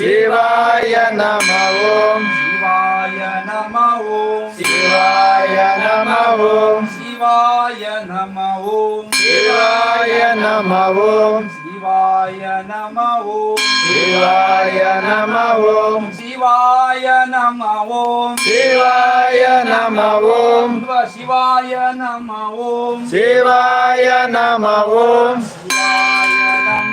சிவாய நம ஓம் சிவாய நம ஓம் சிவாய நம ஓம் சிவாய நம ஓம் சிவாய நம ஓம் சிவாய நம ஓம் சிவாய நம ஓம் சிவாய நம ஓம் சிவாய நம ஓம் சிவாய நம ஓம் சிவாய நம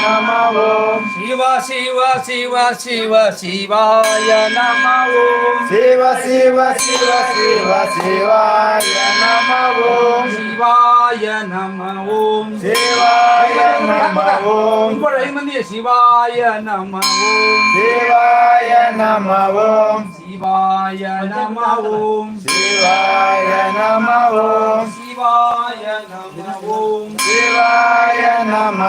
నమో శివ శివ శివ శివ శివాయ నమో శివ శివ శివ శివ శివాయ నమో శివాయ నమో శివాయ నమో ఇంకోటి ఐదు మంది శివాయ నమో శివాయ నమో శివాయ నమో శివాయ నమో శివాయ నమో శివాయ నమో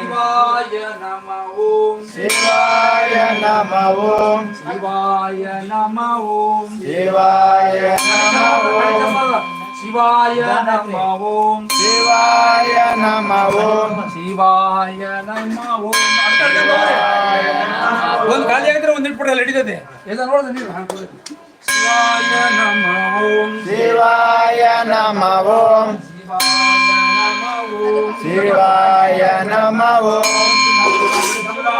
ಶಿವಾಯ ನಮೋ ಓಂ ಶಿವಾಯ ನಮೋ ಓಂ ಶಿವಾಯ ನಮೋ ಓಂ ಶಿವಾಯ ನಮೋ ಓಂ ಶಿವಾಯ ನಮೋ ಓಂ ಶಿವಾಯ ನಮ ಓಂ ಒಂದು ಖಾಲಿ ಆಗಿದ್ರೆ ಒಂದು ಇಟ್ಬಿಡಲ್ಲ ಹಿಡಿತದೆ ಎಲ್ಲ ನೋಡಿದ್ರೆ ನೀವು ಶಿವಾಯ ನಮ ಶಿವಾಯ ನಮೋ ಓಂ ಶಿವಾಯ ನಮೋ ಓಂ ಶಿವಾಯ ನಮೋ ಓಂ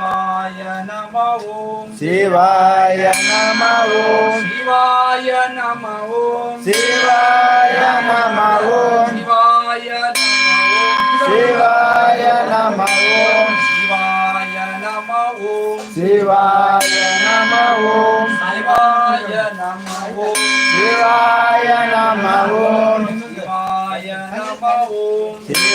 శివాయ నమ ఓం శివాయ నమ ఓం శివాయ నమ ఓం శివాయ నమ ఓం శివాయ శివాయ నమ ఓం శివాయ నమ ఓం శివాయ నమ ఓం శివాయ నమ ఓం శివాయ నమ ఓం శివాయ నమ ఓం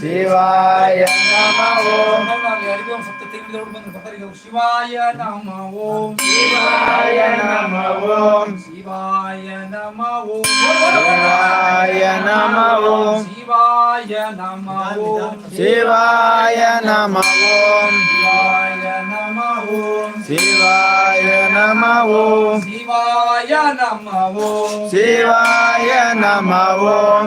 శివాయ శివాయ నమ. ఓం శివాయ నమ. ఓం శివాయ నమ. ఓం శివాయ నమ. ఓం శివాయ నమ. ఓం శివాయ నమ. ఓం శివాయ నమ. ఓం శివాయ నమ ఓం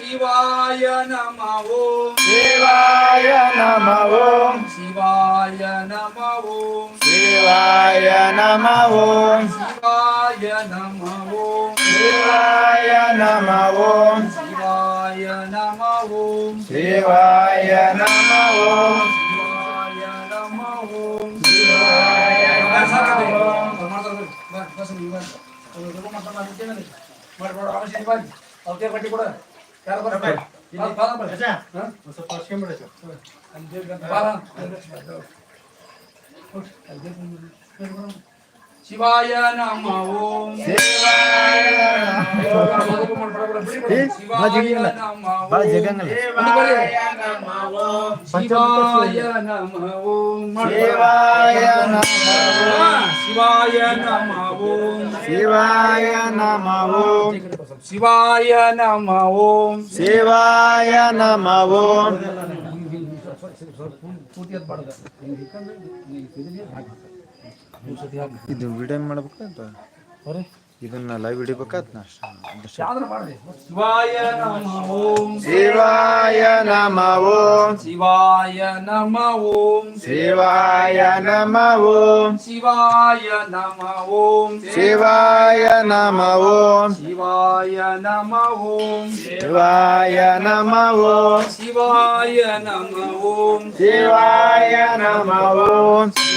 శివాయ నమ ఓం శివాయ నమ ఓం శివాయ నమ ఓం శివాయ నమ ఓం శివాయ నమ ఓం శివాయ నమ ఓం శివాయ నమ ఓం శివాయ నమ ఓం శివాయ నమ ఓం శివాయ నమ ఓం శివాయ నమ పట్టి కూడా శివాయ నమ ఓం శివాయ నమ बारा శివాయ నమ. ఓం శివాయ నమ. ఓం శివాయ నమ. ఓం శివాయ నమ. ఓం శివాయ నమ. ఓం శివాయ నమ. ఓం శివాయ నమ. ఓం ಇದು ವಿಡಿಯೋ ಮಾಡ್ಬೇಕಾಯ್ತು ಇದನ್ನ ಲೈವ್ ಹಿಡಿಬೇಕಾಯ್ತು ಶಿವಾಯ ನಮ ಓಂ ಶಿವಾಯ ನಮ ಓಂ ಶಿವಾಯ ನಮ ಓಂ ಶಿವಾಯ ನಮ ಓಂ ಶಿವಾಯ ನಮ ಓಂ ಶಿವಾಯ ನಮ ಓಂ ಶಿವಾಯ ನಮ ಓಂ ಶಿವಾಯ ನಮ ಓಂ ಶಿವಾಯ ನಮ ಓಂ ಶಿವಾಯ ನಮ ಓಂ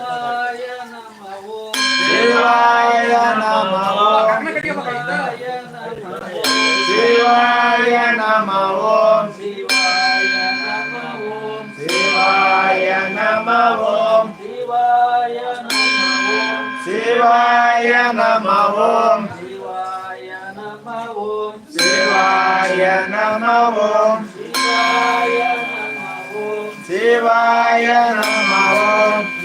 ಶಿವಾಯ ನಮೋ ಶಿವಾಯ ನಮೋ ಶಿವಾಯ ನಮೋ ಶಿವಾಯ ನಮೋ ಶಿವಾಯ ನಮೋ ಶಿವಾಯ ನಮೋ ಶಿವಾಯ ನಮೋ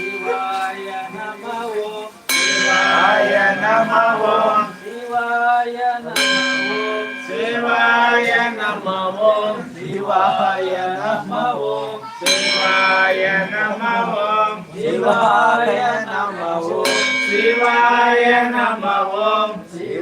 நமவோம் சிவாய நமவோம் சிவாய நமவோம் சிவாய நமவோம் சிவாய நமவோம் சிவாய நமவோம் சிவாய நமவோம்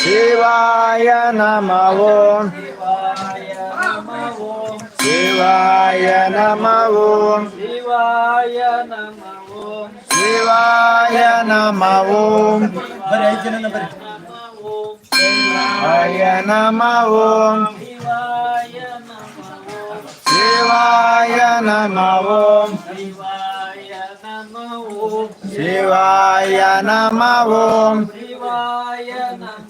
Shivaya namo Shivaya namo Shivaya namo Shivaya namo Shivaya namo Shivaya namo Shivaya namo Shivaya namo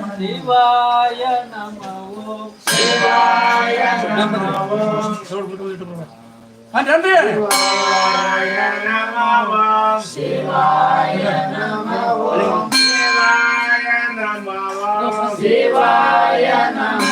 శివాయ నమ ఓం శివాయ నమ ఓం శివాయ నమ ఓం శివాయ నమ ఓం శివాయ నమ ఓం శివాయ నమ ఓం శివాయ నమ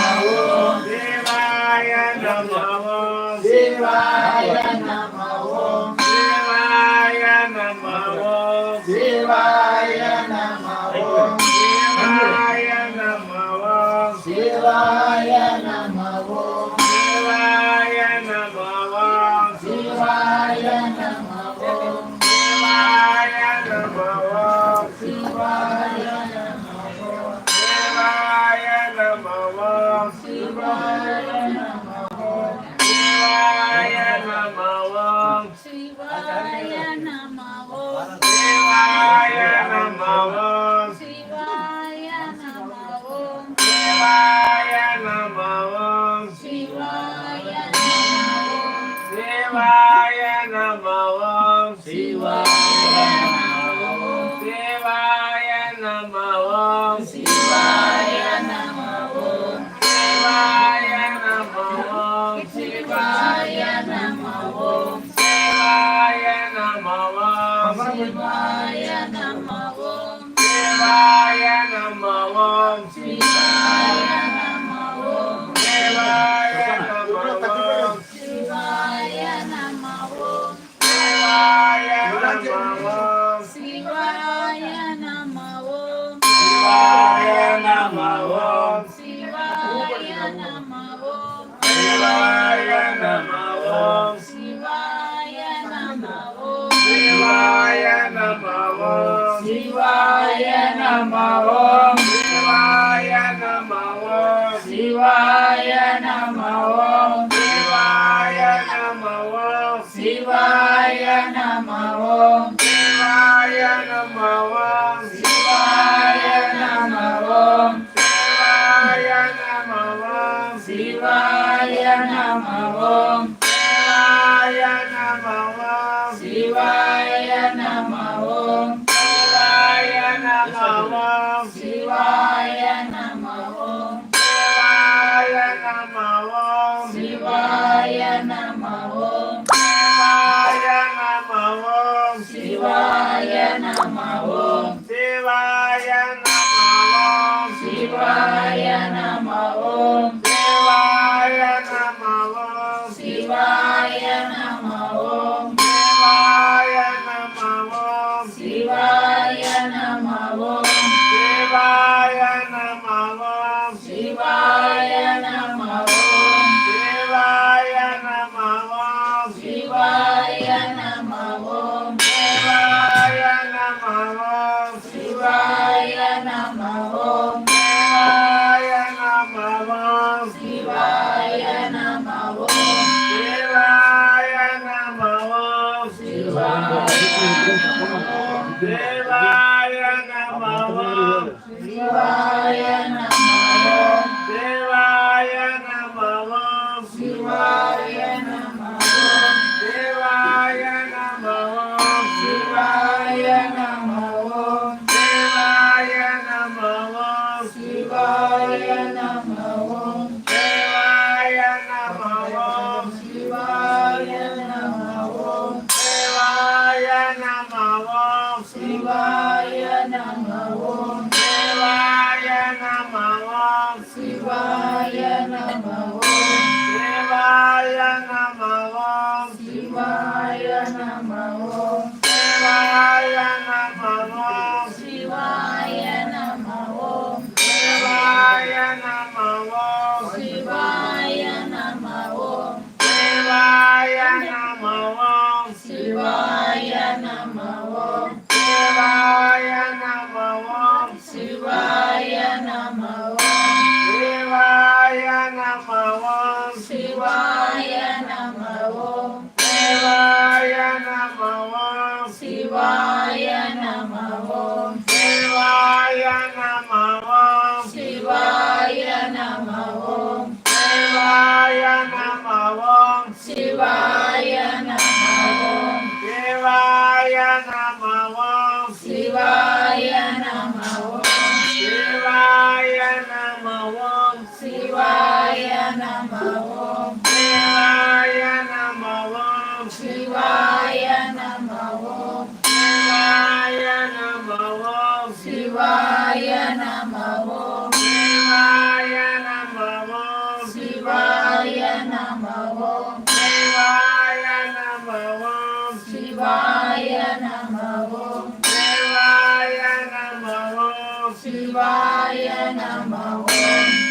I am my namo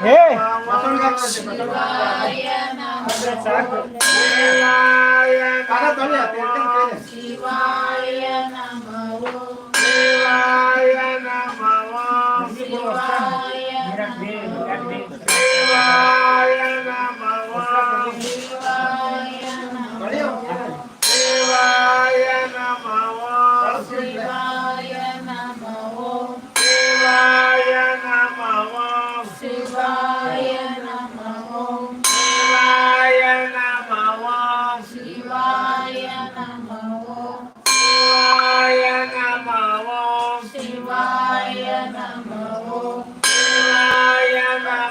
Hey! ಸಾಕು ಸಾಕು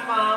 mom.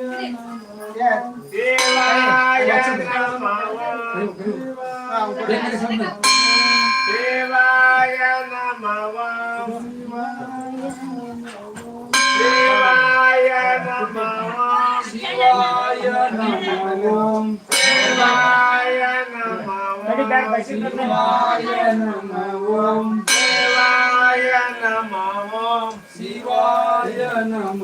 శివాయ నమ. శివాయ నమ.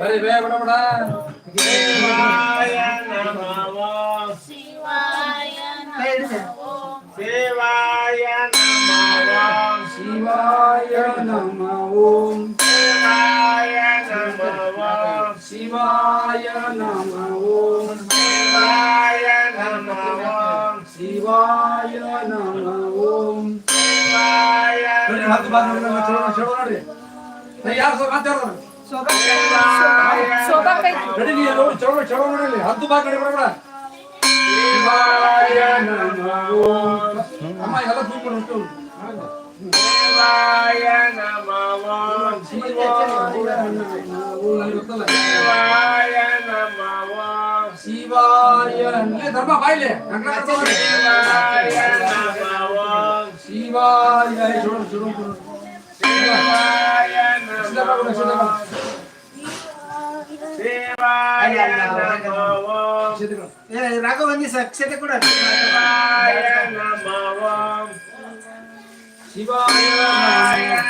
अरे बे बड़ा बड़ा शिवाय नमः। शिवाय नमः। शिवाय नमः शिवाय नमः शिवाय नमः शिवाय नमः शिवाय नमः शिवाय नमः शिवाय नमः ಯಾರು ಸರ್ ಮಾತಾಡ್ತಾರೆ ರೆಡಿ ನೀ ನೋಡಿ ಚಲೋ ಚಲೋ ನೋಡಿ ಹತ್ತು ಬಾಕಿ ಕಡೆ ಬರಬೇಡ ಶಿವಾಯ ನಮೋ ಅಮ್ಮ ಎಲ್ಲ ತೂಕೊಂಡು ಉಂಟು ಶಿವಾಯ ನಮೋ ನನಗೆ ಗೊತ್ತಲ್ಲ ಶಿವಾಯ ನಮೋ ಶಿವಾಯ ಇಲ್ಲೇ ಧರ್ಮ ಬಾಯಿಲೆ ಶಿವಾಯ ನಮೋ ಶಿವಾಯ రాఘవంది సక్షత కూడా శివాయ నమ శివాయ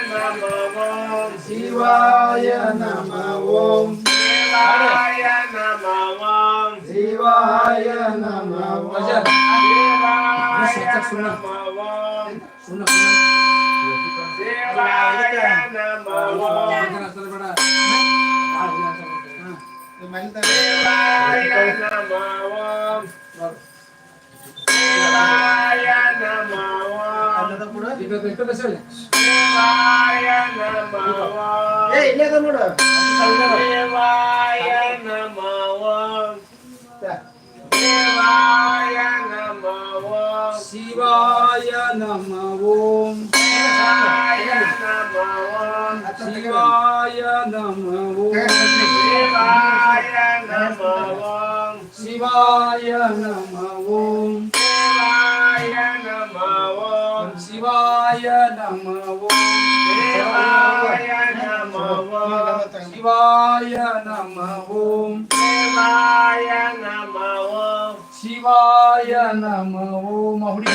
నమ ఓం శివాయ నమ ఓం శివాయ నమ ఓం శివాయ నమ ఓం Siva ya namah Om. Siva ya namah Om. Siva ya namah Om. சிவாய நமோ. சிவாய நமோ. சிவாய நமோ. சிவாய நமோ. சிவாய நமோ. சிவாய நமோ. மகுடி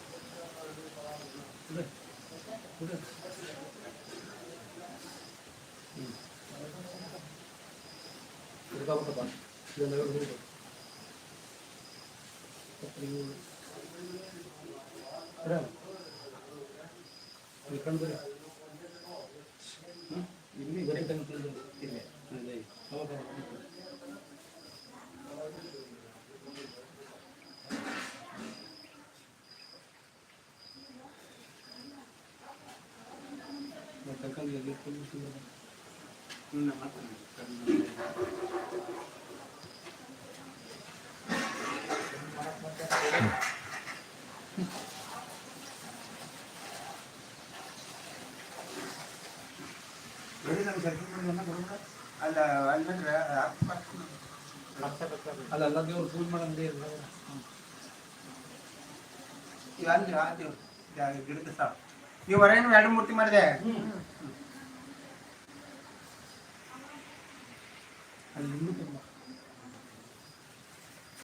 ಇಲ್ಲಿ ಕಣ್ಣು ಬರೀ. ಹ್ಮ್? ಇಲ್ಲಿ ಬರೀ ಕಣ್ಣು ಕಣ್ಣು ಬರೀ. ಇಲ್ಲೇ. ಕಣ್ಣು ಎಲ್ಲಿ ಕೂತ್ಕೊಂಡು ಅಲ್ಲ ಎಲ್ಲ ದೇವ್ರು ಪೂಜೆ ಮಾಡಂಗೆ ಇಲ್ಲ ಗಿಡದ ಸಾವು ಈ ಹೊರೇನು ಎರಡು ಮೂರ್ತಿ ಮಾಡಿದೆ